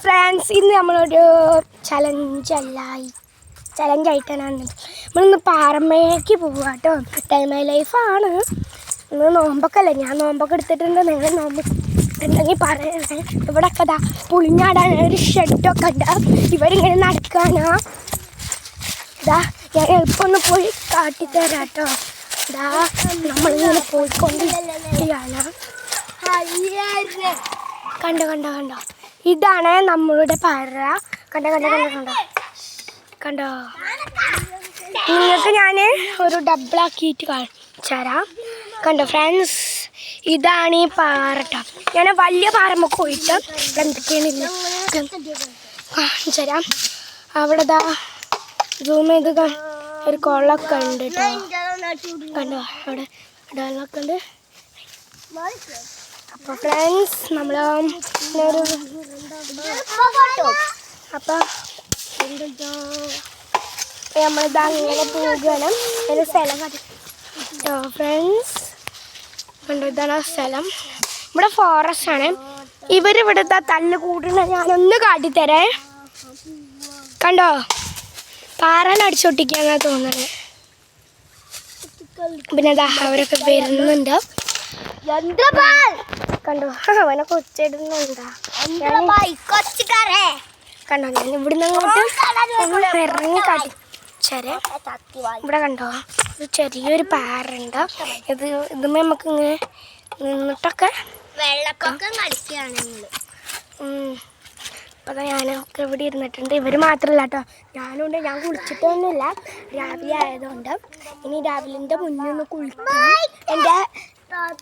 Friends ഇന്ന് നമ്മളൊരു ചലഞ്ചല്ലായി ചലഞ്ചായിട്ടാണ് നമ്മളൊന്ന് പാറമ്മയ്ക്ക് പോവുക കേട്ടോ ടൈം ലൈഫാണ് ഇന്ന് നോമ്പൊക്കെ ഞാൻ നോമ്പൊക്കെ എടുത്തിട്ടുണ്ട്. നിങ്ങൾ നോമ്പ് ഉണ്ടെങ്കിൽ പറയണേ. ഇവിടെ കഥ പുളിഞ്ഞാടാൻ ഒരു ഷെഡൊക്കെ ഉണ്ട്. ഇവരിങ്ങനെ നടക്കാനാ ഇതാ ഞാൻ എളുപ്പം ഒന്ന് പോയി കാട്ടിത്തരാം കേട്ടോ ഇതാ നമ്മളിങ്ങനെ പോയിക്കൊണ്ടിരിക്കുകയാണ്. കണ്ടോ കണ്ടോ കണ്ടോ? ഇതാണ് നമ്മളുടെ പാറ. കണ്ടോ കണ്ടോ കണ്ടോ കണ്ടോ. കണ്ടോ? നിങ്ങൾക്ക് ഞാൻ ഒരു ഡബിളാക്കിയിട്ട് കാണിച്ചു തരാം കണ്ടോ ഫ്രണ്ട്സ് ഇതാണ് ഈ പാറട്ട ഞാൻ വലിയ പാറമ്മ പോയിട്ട് എന്തൊക്കെയാണ് കാണിച്ചു തരാം അവിടെ ദാ സൂം ചെയ്ത് ഒരു കുളമൊക്കെ ഉണ്ട് കേട്ടോ കണ്ടോ അവിടെ അവിടെ വെള്ളമൊക്കെ ഉണ്ട്. അപ്പോൾ ഫ്രണ്ട്സ് നമ്മൾ ഒരു അപ്പോൾ നമ്മളിത് അങ്ങനെ പോകണം ഒരു സ്ഥലം കേട്ടോ ഫ്രണ്ട്സ് കണ്ടോ ഇതാണ് സ്ഥലം. ഇവിടെ ഫോറസ്റ്റ് ആണ്. ഇവരിവിടുത്തെ തല്ല് കൂടുന്ന ഞാനൊന്ന് കാട്ടിത്തരേ. കണ്ടോ? പാറാനടിച്ചൊട്ടിക്കാന്നാ തോന്നുന്നത് പിന്നെ അവരൊക്കെ വരുന്നുണ്ട്. കണ്ടോ? അവനെ കൊച്ചിടുന്നുണ്ടാ. കണ്ടോ? ഞാൻ ഇവിടുന്ന് അങ്ങോട്ട് ഒന്ന് ഇറങ്ങി കടിച്ചരെ ഇവിടെ കണ്ടോ? ഇത് ചെറിയൊരു പാറുണ്ട് ഇത് ഇതുമേ നമുക്ക് ഇങ്ങനെ നിന്നിട്ടൊക്കെ വെള്ളപ്പൊക്കം കളിക്കുകയാണ്. അപ്പൊ ഞാനൊക്കെ ഇവിടെ ഇരുന്നിട്ടുണ്ട്. ഇവർ മാത്രമല്ല കേട്ടോ ഞാനുണ്ട് ഞാൻ കുളിച്ചിട്ടൊന്നുമില്ല. രാവിലെ ആയതുകൊണ്ട്. ഇനി രാവിലെ മുന്നേ ഒന്ന് കുളിക്കണം. എന്റെ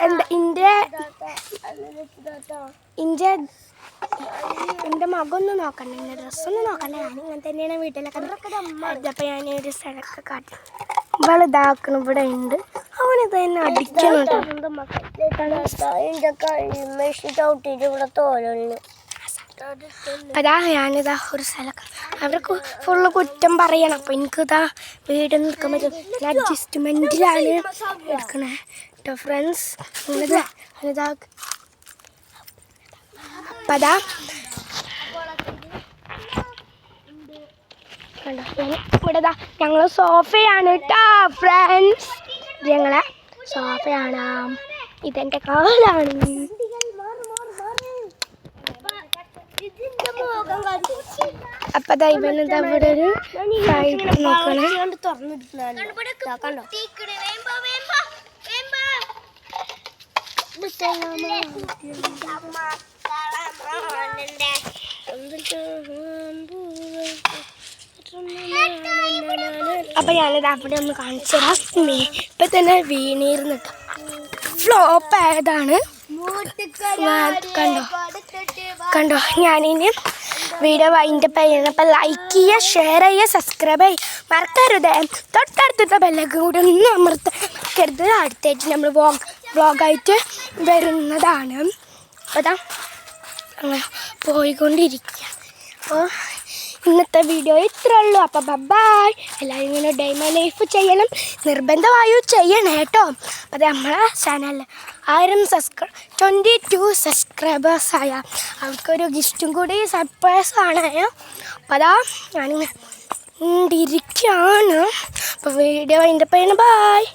എന്താ ഇന്റെ ഇന്റെ എന്റെ മകമൊന്നും നോക്കണ്ട എന്റെ ഡ്രസ്സൊന്നും നോക്കണ്ട ഞാൻ ഇങ്ങനെ തന്നെയാണ് വീട്ടിലൊക്കെ അപ്പോൾ ഞാൻ ഒരു സ്ഥലമൊക്കെ കാട്ടി ഇവൾ ഇതാക്കണം ഇവിടെ ഉണ്ട് അവനിത് തന്നെ ചവിട്ടിട്ട് ഇവിടെ അതാ ഞാനിതാ ഒരു സ്ഥലം അവർക്ക് ഫുള്ള് കുറ്റം പറയണം അപ്പം എനിക്കിതാ വീട് നിൽക്കാൻ പറ്റും അഡ്ജസ്റ്റ്മെന്റിലാണ് എടുക്കണേ കേട്ടോ ഫ്രണ്ട്സ് അപ്പം അതാ കണ്ടോ ഇവിടെ ഞങ്ങൾ സോഫയാണ് കേട്ടോ ഫ്രണ്ട്സ് ഇത് ഞങ്ങളെ സോഫയാണ്. ഇതെന്റെ കാലാണ്. അപ്പൊ ദാ ഇവനെന്താ ഇവിടെ ഒരു നോക്കണേ. കണ്ടോ? അപ്പൊ ഞാനിത് അവിടെ ഒന്ന് കാണിച്ചു തരാം. ഇപ്പൊ തന്നെ വീണിരുന്നു ഫ്ലോപ്പ് ആയതാണ്. കണ്ടോ? കണ്ടോ? ഞാനിനി വീഡിയോ അതിന്റെ പേര് അപ്പം ലൈക്ക് ചെയ്യുക ഷെയർ ചെയ്യുക സബ്സ്ക്രൈബ് ചെയ്യുക. മറക്കരുത്. തൊട്ടടുത്ത ബെല്ലൊക്കെ കൂടി ഒന്ന് അമർത്തരുത് അടുത്തായിട്ട് നമ്മൾ വ്ളോഗ് വ്ളോഗായിട്ട് വരുന്നതാണ്. അതാ അങ്ങനെ പോയിക്കൊണ്ടിരിക്കുക. അപ്പോൾ ഇന്നത്തെ വീഡിയോ ഇത്രേ ഉള്ളൂ. അപ്പോൾ ബബായ് എല്ലാവരും ഇങ്ങനെ ഡേ മൈ ലൈഫ് ചെയ്യണം. നിർബന്ധമായും ചെയ്യണം കേട്ടോ. അത് നമ്മളെ ചാനലിൽ ആയിരം സബ്സ്ക്രൈ ട്വന്റി ടു സബ്സ്ക്രൈബേഴ്സ് ആയ അവർക്കൊരു ഗിഫ്റ്റും കൂടി സർപ്രൈസ് ആണ്. അപ്പോൾ അതാ ഞാനിങ്ങനെ ഇരിക്കുകയാണ്. അപ്പോൾ വീഡിയോ അതിന്റെ പേര് ബായ്